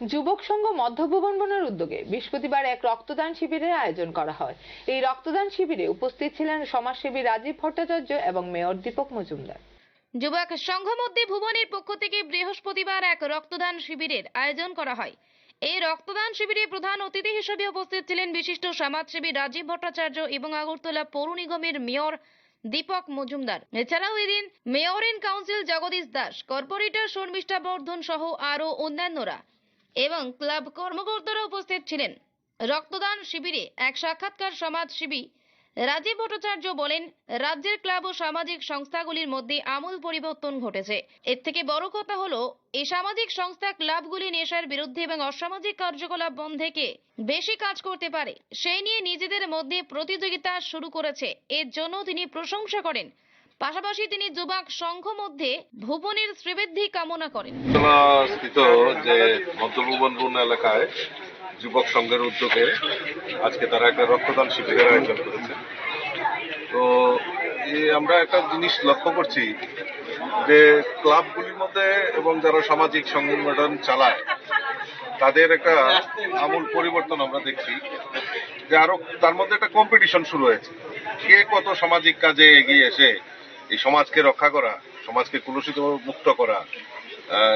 যুবক সংঘ মধ্যভুবনের উদ্যোগে বৃহস্পতিবার এক রক্তদান শিবিরের আয়োজন করা হয়। এই রক্তদান শিবিরে উপস্থিত ছিলেন সমাজসেবী রাজীব ভট্টাচার্য এবং মেয়র দীপক মজুমদার। যুবক সংঘমধ্যে ভুবনের পক্ষ থেকে বৃহস্পতিবার এক রক্তদান শিবিরের আয়োজন করা হয়। এই রক্তদান শিবিরে প্রধান অতিথি হিসেবে উপস্থিত ছিলেন বিশিষ্ট সমাজসেবী রাজীব ভট্টাচার্য এবং আগরতলা পৌর নিগমের মেয়র দীপক মজুমদার। এছাড়াও এদিন mayor in council Jagadish Das, corporator Sharmishtha Bardhan সহ আরও অন্যান্যরা এবং ক্লাব কর্মকর্তারা উপস্থিত ছিলেন। রক্তদান শিবিরে এক সাক্ষাৎকার সমাজসেবী রাজীব ভট্টাচার্য বলেন, রাজ্যের ক্লাব ও সামাজিক সংস্থাগুলির মধ্যে আমূল পরিবর্তন ঘটেছে। এর থেকে বড় কথা হলো, এই সামাজিক সংস্থা ক্লাবগুলি নেশার বিরুদ্ধে এবং অসামাজিক কার্যকলাপ বন্ধেকে বেশি কাজ করতে পারে। সেই নিয়ে নিজেদের মধ্যে প্রতিযোগিতা শুরু করেছে। এর জন্য তিনি প্রশংসা করেন। পাশাপাশি তিনি যুবক সংঘ মধ্যে ভুবনের শ্রীবৃদ্ধি কামনা করেন। যে মধ্যভুবনপূর্ণ এলাকায় যুবক সংঘের উদ্যোগে আজকে তারা একটা রক্তদান শিবিরের আয়োজন করেছে। তো আমরা একটা জিনিস লক্ষ্য করছি যে ক্লাবগুলির মধ্যে এবং যারা সামাজিক সংগঠন চালায়, তাদের একটা আমূল পরিবর্তন আমরা দেখছি যে আরও তার মধ্যে একটা কম্পিটিশন শুরু হয়েছে। কে কত সামাজিক কাজে এগিয়ে এসে এই সমাজকে রক্ষা করা, সমাজকে কুলুষিত মুক্ত করা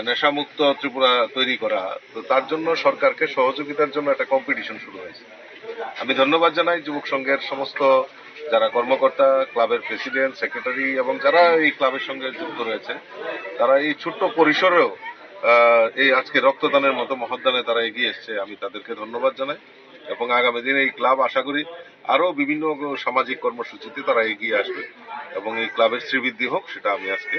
নেশামুক্ত ত্রিপুরা তৈরি করা, তো তার জন্য সরকারকে সহযোগিতার জন্য একটা কম্পিটিশন শুরু হয়েছে। আমি ধন্যবাদ জানাই যুবক সংঘের সমস্ত যারা কর্মকর্তা, ক্লাবের প্রেসিডেন্ট সেক্রেটারি এবং যারা এই ক্লাবের সঙ্গে যুক্ত রয়েছে, তারা এই ছোট্ট পরিসরেও এই আজকে রক্তদানের মতো মহদানে তারা এগিয়ে এসছে। আমি তাদেরকে ধন্যবাদ জানাই এবং আগামী দিনে এই ক্লাব, আশা করি আরও বিভিন্ন সামাজিক কর্মসূচিতে তারা এগিয়ে আসবে এবং এই ক্লাবের শ্রীবৃদ্ধি হোক, সেটা আমি আজকে